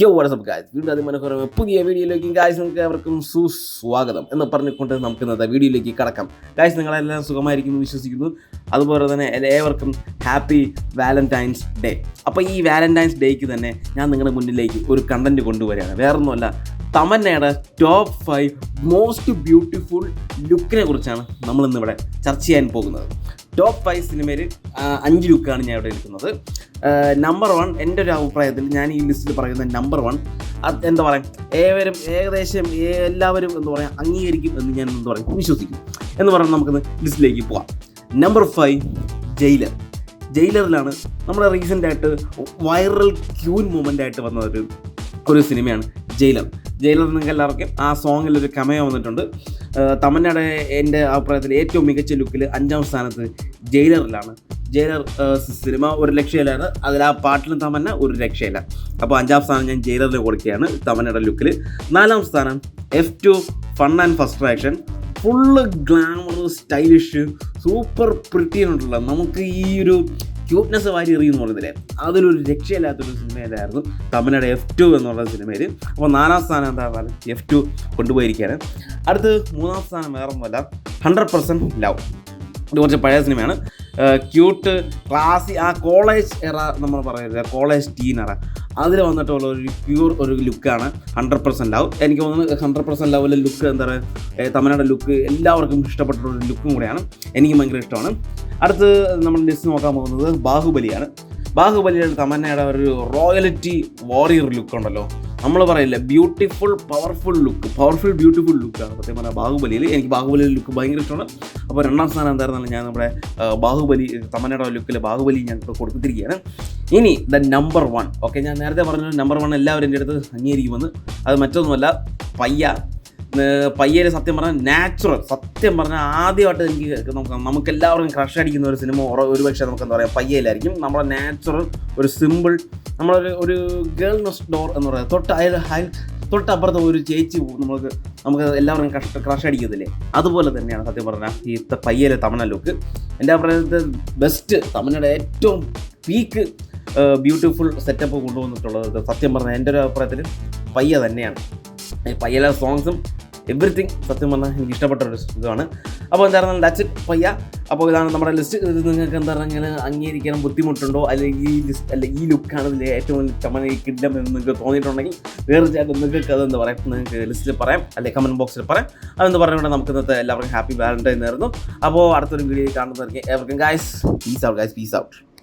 യോ WhatsApp guys വീണ്ടും അതിമനോഹരമായ പുതിയ വീഡിയോയിലേക്ക് ഗായ്സ് നിങ്ങൾക്ക് അവർക്കും സുസ്വാഗതം എന്ന് പറഞ്ഞുകൊണ്ട് നമുക്ക് ഇന്നത്തെ വീഡിയോയിലേക്ക് കടക്കാം. ഗായ്സ് നിങ്ങളെല്ലാം സുഖമായിരിക്കുന്നു വിശ്വസിക്കുന്നു. അതുപോലെ തന്നെ എല്ലാവർക്കും ഹാപ്പി വാലന്റൈൻസ് ഡേ അപ്പോൾ ഈ വാലന്റൈൻസ് ഡേക്ക് തന്നെ ഞാൻ നിങ്ങളുടെ മുന്നിലേക്ക് ഒരു കണ്ടന്റ് കൊണ്ടുവരികയാണ്. വേറൊന്നുമല്ല തമന്നയുടെ ടോപ്പ് ഫൈവ് മോസ്റ്റ് ബ്യൂട്ടിഫുൾ ലുക്കിനെ കുറിച്ചാണ് നമ്മളിന്നിവിടെ ചർച്ച ചെയ്യാൻ പോകുന്നത്. ടോപ്പ് ഫൈവ് സിനിമയിൽ അഞ്ച് ലുക്കാണ് ഞാൻ ഇവിടെ എടുക്കുന്നത്. നമ്പർ വൺ എന്റെ ഒരു അഭിപ്രായത്തിൽ ഞാൻ ഈ ലിസ്റ്റിൽ പറയുന്ന നമ്പർ വൺ എന്താ പറയുക ഏവരും ഏകദേശം എല്ലാവരും എന്ന് പറയാം അംഗീകരിക്കും എന്ന് ഞാൻ എന്താ പറയുക വിശ്വസിക്കും. എന്ന് പറഞ്ഞാൽ നമുക്കിന്ന് ലിസ്റ്റിലേക്ക് പോവാം. നമ്പർ ഫൈവ് ജയിലർ ജയിലറിലാണ് നമ്മുടെ റീസെന്റായിട്ട് വൈറൽ ക്യൂൻ മൂമെന്റ് ആയിട്ട് വന്ന ഒരു സിനിമയാണ് ജയിലർ. ജയിലർ നിങ്ങൾക്ക് എല്ലാവർക്കും ആ സോങ്ങിൽ ഒരു കമയ വന്നിട്ടുണ്ട്. തമന്നയുടെ എന്റെ അഭിപ്രായത്തിൽ ഏറ്റവും മികച്ച ലുക്കിൽ അഞ്ചാം സ്ഥാനത്ത് ജയിലറിലാണ് ജയിലർ സിനിമ ഒരു രക്ഷയിലാണ് അതിൽ ആ പാട്ടിലും തമന്ന ഒരു രക്ഷയില്ല. അപ്പോൾ അഞ്ചാം സ്ഥാനം ഞാൻ ജയിലറിൽ കൊടുക്കുകയാണ് തമന്നയുടെ ലുക്കിൽ. നാലാം സ്ഥാനം F two fun and first action full glamour stylish super പ്രിറ്റിയായിട്ടുള്ള നമുക്ക് ഈ ഒരു ക്യൂട്ട്നെസ് വാരി എറിയെന്ന് പറഞ്ഞില്ലേ അതിലൊരു രക്ഷയില്ലാത്തൊരു സിനിമയിലായിരുന്നു തമിഴ്നാട് എഫ് ടു എന്നുള്ള സിനിമയിൽ അപ്പോൾ നാലാം സ്ഥാനം എന്താ പറയുക എഫ് ടു കൊണ്ടുപോയിരിക്കുകയാണ്. അടുത്ത് മൂന്നാം സ്ഥാനം വേറെ ഒന്നുമല്ല ഹൺഡ്രഡ് പെർസെന്റ് ലവ് ഇത് കുറച്ച് പഴയ സിനിമയാണ് ക്യൂട്ട് ക്ലാസി ആ കോളേജ് എറ നമ്മൾ പറയരുത്. കോളേജ് ടീൻ എറ അതിൽ വന്നിട്ടുള്ള ഒരു പ്യൂർ ഒരു ലുക്കാണ് ഹൺഡ്രഡ് പെർസെന്റ് ലവ് എനിക്ക് തോന്നുന്നു ഹൺഡ്രഡ് പെർസെന്റ് ലവിലെ ലുക്ക് എന്താ പറയുക തമിഴ്നാട് ലുക്ക് എല്ലാവർക്കും ഇഷ്ടപ്പെട്ട ഒരു ലുക്കും കൂടെയാണ്. എനിക്കും ഭയങ്കര ഇഷ്ടമാണ്. അടുത്ത് നമ്മൾ ലിസ്റ്റ് നോക്കാൻ പോകുന്നത് ബാഹുബലിയാണ്. ബാഹുബലിയുടെ തമന്നയുടെ ഒരു റോയലിറ്റി വാറിയർ ലുക്ക് ഉണ്ടല്ലോ. നമ്മൾ പറയില്ല beautiful powerful look powerful beautiful ലുക്കാണ് സത്യം പറഞ്ഞാൽ ബാഹുബലിയിൽ എനിക്ക് ബാഹുബലിയുടെ ലുക്ക് ഭയങ്കര ഇഷ്ടമാണ്. അപ്പോൾ രണ്ടാം സ്ഥാനം എന്തായിരുന്നാലും ഞാൻ നമ്മുടെ ബാഹുബലി തമനയുടെ ലുക്കിൽ ബാഹുബലി ഞാൻ ഇപ്പോൾ കൊടുത്തിരിക്കുകയാണ്. ഇനി ദ നമ്പർ വൺ ഓക്കെ ഞാൻ നേരത്തെ പറഞ്ഞ നമ്പർ വൺ എല്ലാവരും എന്റെ അടുത്ത് അംഗീകരിക്കുമെന്ന്. അത് മറ്റൊന്നുമല്ല പയ്യ. പയ്യര് സത്യം പറഞ്ഞാൽ നാച്ചുറൽ സത്യം പറഞ്ഞാൽ ആദ്യമായിട്ട് എനിക്ക് നമുക്ക് നമുക്ക് എല്ലാവർക്കും ക്രഷ് അടിക്കുന്ന ഒരു സിനിമ ഒരുപക്ഷെ നമുക്ക് എന്താ പറയുക പയ്യയിലായിരിക്കും. നമ്മുടെ നാച്ചുറൽ ഒരു സിമ്പിൾ നമ്മളൊരു ഒരു ഗേൾ നെസ്റ്റ് ഡോർ എന്ന് പറയുന്നത് തൊട്ട് അയൽ അയൽ തൊട്ടപ്പുറത്ത് ഒരു ചേച്ചി നമുക്ക് നമുക്ക് എല്ലാവർക്കും ക്രഷ് ക്രഷ് അടിക്കത്തില്ലേ? അതുപോലെ തന്നെയാണ് സത്യം പറഞ്ഞാൽ ഈ പയ്യയിലെ തമിഴ ലുക്ക് എന്റെ അഭിപ്രായത്തിൽ ബെസ്റ്റ് തമിഴയുടെ ഏറ്റവും പീക്ക് ബ്യൂട്ടിഫുൾ സെറ്റപ്പ് കൊണ്ടുവന്നിട്ടുള്ളത് സത്യം പറഞ്ഞാൽ എന്റെ ഒരു അഭിപ്രായത്തിൽ പയ്യ തന്നെയാണ്. പയ്യല സോങ്സും എവറിത്തിങ് സത്യം പറഞ്ഞാൽ എനിക്ക് ഇഷ്ടപ്പെട്ട ഒരു ഇതാണ്. അപ്പോൾ എന്തായിരുന്നാലും ഡച്ച് പയ്യ അപ്പോൾ ഇതാണ് നമ്മുടെ ലിസ്റ്റ് ഇത് നിങ്ങൾക്ക് എന്താ ഇങ്ങനെ അംഗീകരിക്കാൻ ബുദ്ധിമുട്ടുണ്ടോ? അല്ലെങ്കിൽ ഈ ലിസ്റ്റ് അല്ല ഈ ലുക്കാണ് ഇതിൽ ഏറ്റവും ചമന കിട്ടും എന്ന് നിങ്ങൾക്ക് തോന്നിയിട്ടുണ്ടെങ്കിൽ തീർച്ചയായിട്ടും നിങ്ങൾക്ക് അതെന്താ പറയാം? നിങ്ങൾക്ക് ലിസ്റ്റിൽ പറയാം അല്ലെങ്കിൽ കമന്റ് ബോക്സിൽ പറയാം. അതെന്ന് പറഞ്ഞുകൊണ്ട് നമുക്ക് ഇന്നത്തെ എല്ലാവർക്കും ഹാപ്പി വാലന്റൈൻ ആയിരുന്നു. അപ്പോൾ അടുത്തൊരു വീഡിയോ കാണുന്നവർക്ക് എവർക്കും guys peace out guys peace out